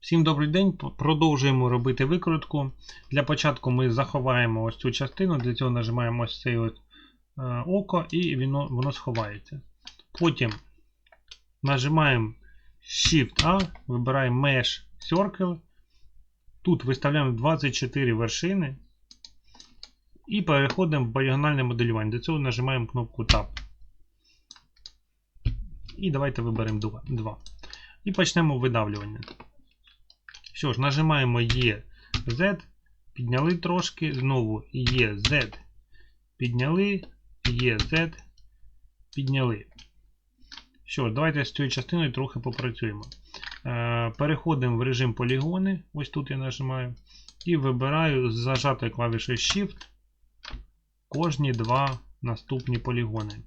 Всім добрий день. Продовжуємо робити викрутку. Для початку ми заховаємо ось цю частину, для цього нажимаємо ось це е, око і воно, воно сховається. Потім нажимаємо Shift-A, вибираємо Mesh Circle. Тут виставляємо 24 вершини. І переходимо в полігональне моделювання. Для цього нажимаємо кнопку Tab. І давайте виберемо 2. І почнемо видавлювання. Що ж, нажимаємо EZ, підняли трошки, знову EZ, підняли, EZ, підняли. Що ж, давайте з цією частиною трохи попрацюємо. Е, Переходимо в режим полігони, ось тут я нажимаю, і вибираю з зажатою клавішою Shift кожні два наступні полігони.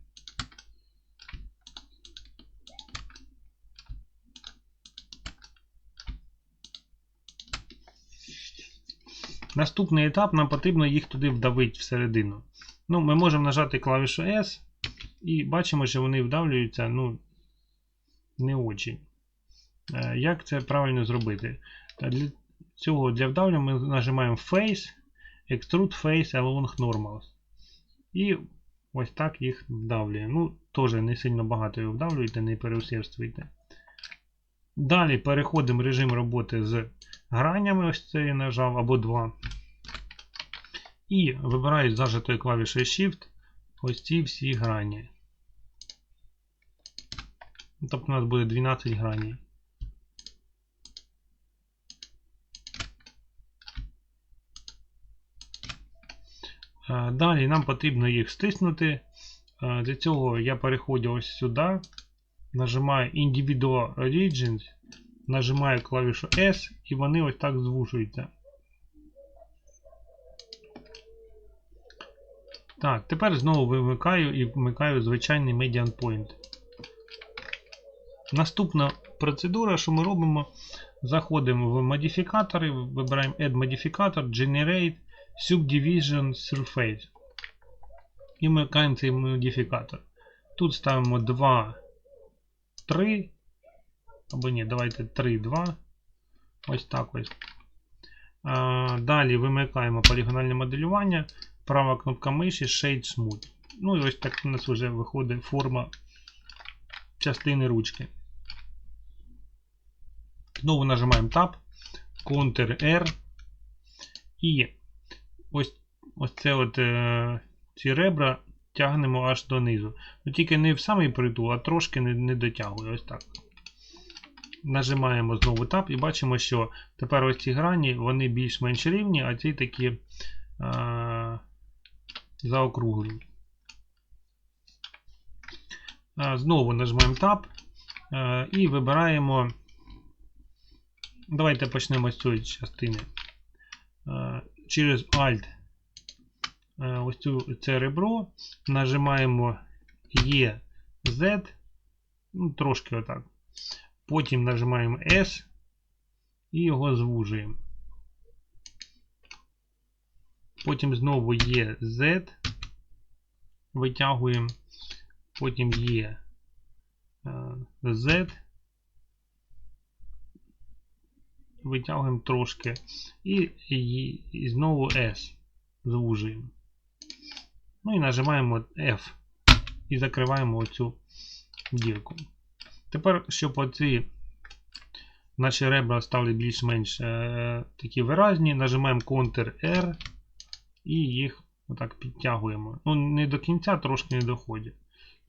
Наступний етап нам потрібно їх туди вдавити всередину. Ну, Ми можемо нажати клавішу S і бачимо, що вони вдавлюються ну, не очень. Е, Як це правильно зробити? Для цього для вдавлення ми нажимаємо Face, Extrude Face Along Normals. І ось так їх вдавлює. Ну, теж не сильно багато його вдавлюйте, не переусердствуйте. Далі переходимо в режим роботи з гранями, ось це я нажав, або два. І вибираю з зажатою клавішою Shift ось ці всі грані. Тобто у нас буде 12 граней. Е, Далі нам потрібно їх стиснути. Е, Для цього я переходжу ось сюди, нажимаю Individual Regions, нажимаю клавішу S і вони ось так звужуються. Так, тепер знову вимикаю і вмикаю звичайний Median Point. Наступна процедура, що ми робимо, заходимо в модифікатори, вибираємо Add Modificator, Generate, Subdivision Surface. І вмикаємо цей модифікатор. Тут ставимо 2, 3. Або ні, давайте 3, 2. Ось так ось. Далі вимикаємо полігональне моделювання. Права кнопка миші Shade Smooth. Ну і ось так у нас вже виходить форма частини ручки. Знову нажимаємо Tab, Ctrl R. І ось, ось це от, е, ці ребра тягнемо аж донизу. Ну Тільки не в самий притул, а трошки не, не дотягує. Ось так. Нажимаємо знову Tab і бачимо, що тепер ось ці грані вони більш-менш рівні, а ці такі е, заокруглені. Е, Знову нажимаємо Tab е, і вибираємо. Давайте почнемо з цієї частини. Е, Через Alt е, ось цю, це ребро. Нажимаємо E, Z, ну, трошки отак. Потім нажимаємо S і його звужуємо. Потім знову є Z, витягуємо, потім є е, Z, витягуємо трошки і, і, і знову S звужуємо. Ну і нажимаємо F і закриваємо оцю дірку. Тепер, щоб оці наші ребра стали більш-менш е, такі виразні, нажимаємо Ctrl-R і їх отак підтягуємо. Ну, не до кінця, трошки не доходять.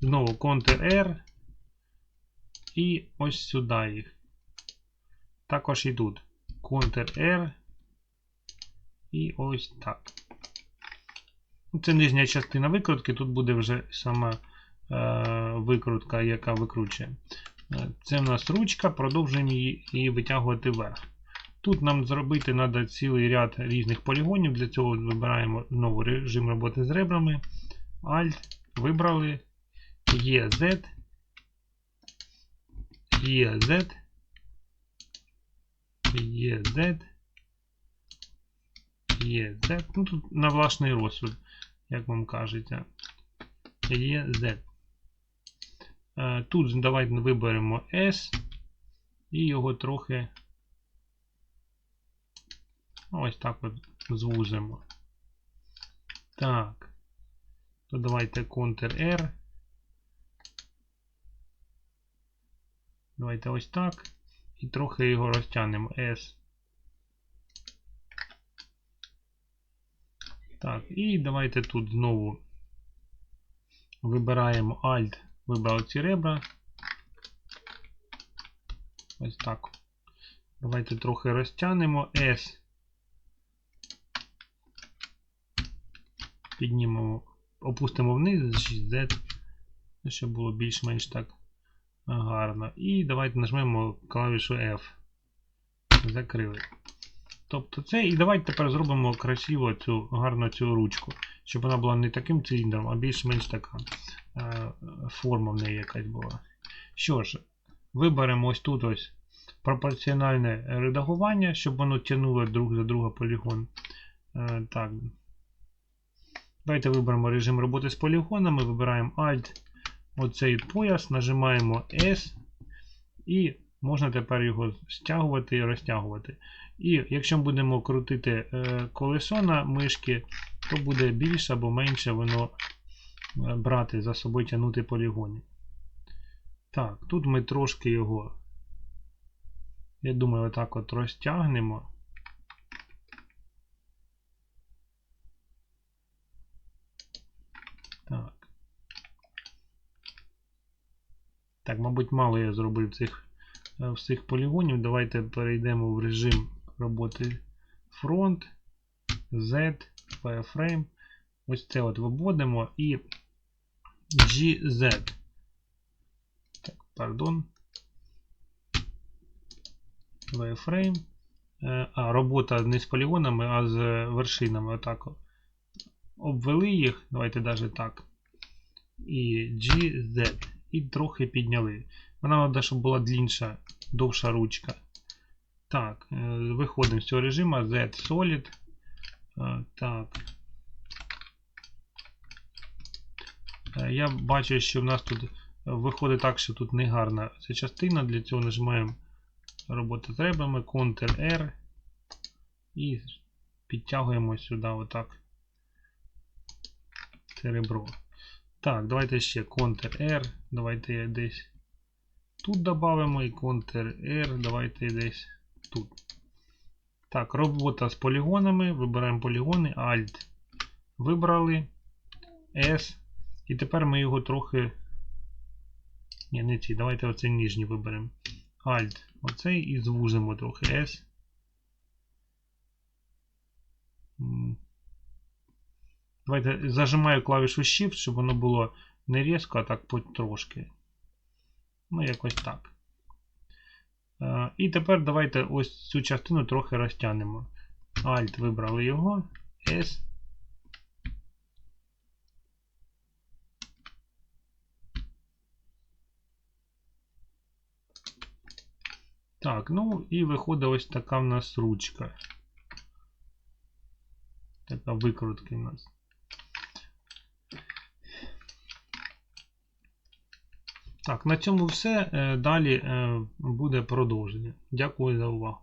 Знову Ctrl-R і ось сюди їх. Також і тут. Ctrl-R і ось так. Ну, Це нижня частина викрутки, тут буде вже сама е, викрутка, яка викручує. Е, Це в нас ручка, продовжуємо її, її витягувати вверх. Тут нам зробити треба цілий ряд різних полігонів. Для цього вибираємо знову режим роботи з ребрами. Alt, вибрали. EZ, EZ, EZ, EZ. Ну, тут на власний розсуд, як вам кажеться. EZ. Е, Тут давайте виберемо S і його трохи Ось так от звузимо. Так. То давайте Ctrl-R. Давайте ось так. І трохи його розтягнемо. S. Так, і давайте тут знову вибираємо Alt, вибрали ці ребра. Ось так. Давайте трохи розтягнемо S. Піднімемо, опустимо вниз, Z, щоб було більш-менш так гарно. І давайте нажмемо клавішу F. Закрили. Тобто це, і давайте тепер зробимо красиво цю гарно цю ручку, щоб вона була не таким циліндром, а більш-менш така е, форма в неї якась була. Що ж, виберемо ось тут ось пропорціональне редагування, щоб воно тягнуло друг за друга полігон. Е, так. Давайте виберемо режим роботи з полігонами, вибираємо Alt, оцей пояс, нажимаємо S і можна тепер його стягувати і розтягувати. І якщо ми будемо крутити е, колесо на мишки, то буде більше або менше воно е, брати за собою тягнути полігони. Так, тут ми трошки його, я думаю, отак от розтягнемо. Так. Так, мабуть, мало я зробив цих е, всіх полігонів. Давайте перейдемо в режим роботи фронт, Z, wireframe. Ось це от виводимо і GZ. Так, пардон. Wireframe. Е, А, робота не з полігонами, а з вершинами. Отак. Обвели їх, давайте навіть так. І GZ. І трохи підняли. Вона треба, щоб була длінша, довша ручка. Так, е, виходимо з цього режиму Z Solid. Е, Так. Е, Я бачу, що в нас тут виходить так, що тут не гарна ця частина. Для цього нажимаємо робота з ребрами, Ctrl-R і підтягуємо сюди отак це ребро. Так, давайте ще Ctrl-R, давайте я десь тут додамо і Ctrl-R, давайте десь тут. Так, робота з полігонами. Вибираємо полігони, Alt. Вибрали S. І тепер ми його трохи. Ні, не ці, давайте оцей нижній виберемо. Alt. Оцей і звужимо трохи S. Давайте зажимаю клавішу Shift, щоб воно було не різко, а так потрошки. Ну, якось так. Е, І тепер давайте ось цю частину трохи розтягнемо. Alt вибрали його. S. Так, ну і виходить ось така в нас ручка. Така викрутки в нас. Так, на цьому все. Е, Далі е, буде продовження. Дякую за увагу.